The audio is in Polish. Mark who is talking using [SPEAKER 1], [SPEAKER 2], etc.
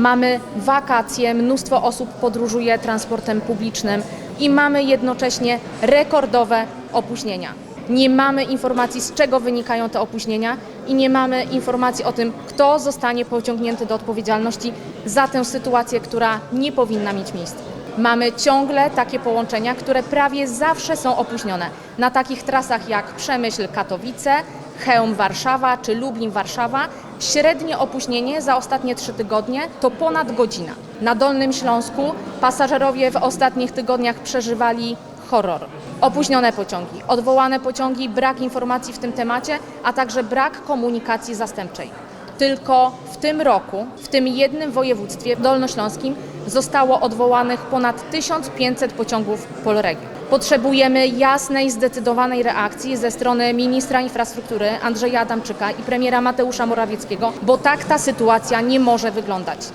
[SPEAKER 1] Mamy wakacje, mnóstwo osób podróżuje transportem publicznym i mamy jednocześnie rekordowe opóźnienia. Nie mamy informacji, z czego wynikają te opóźnienia i nie mamy informacji o tym, kto zostanie pociągnięty do odpowiedzialności za tę sytuację, która nie powinna mieć miejsca. Mamy ciągle takie połączenia, które prawie zawsze są opóźnione. Na takich trasach jak Przemyśl-Katowice, Chełm-Warszawa czy Lublin-Warszawa średnie opóźnienie za ostatnie trzy tygodnie to ponad godzina. Na Dolnym Śląsku pasażerowie w ostatnich tygodniach przeżywali horror. Opóźnione pociągi, odwołane pociągi, brak informacji w tym temacie, a także brak komunikacji zastępczej. Tylko w tym roku, w tym jednym województwie dolnośląskim, zostało odwołanych ponad 1500 pociągów Polregio. Potrzebujemy jasnej, zdecydowanej reakcji ze strony ministra infrastruktury Andrzeja Adamczyka i premiera Mateusza Morawieckiego, bo tak ta sytuacja nie może wyglądać.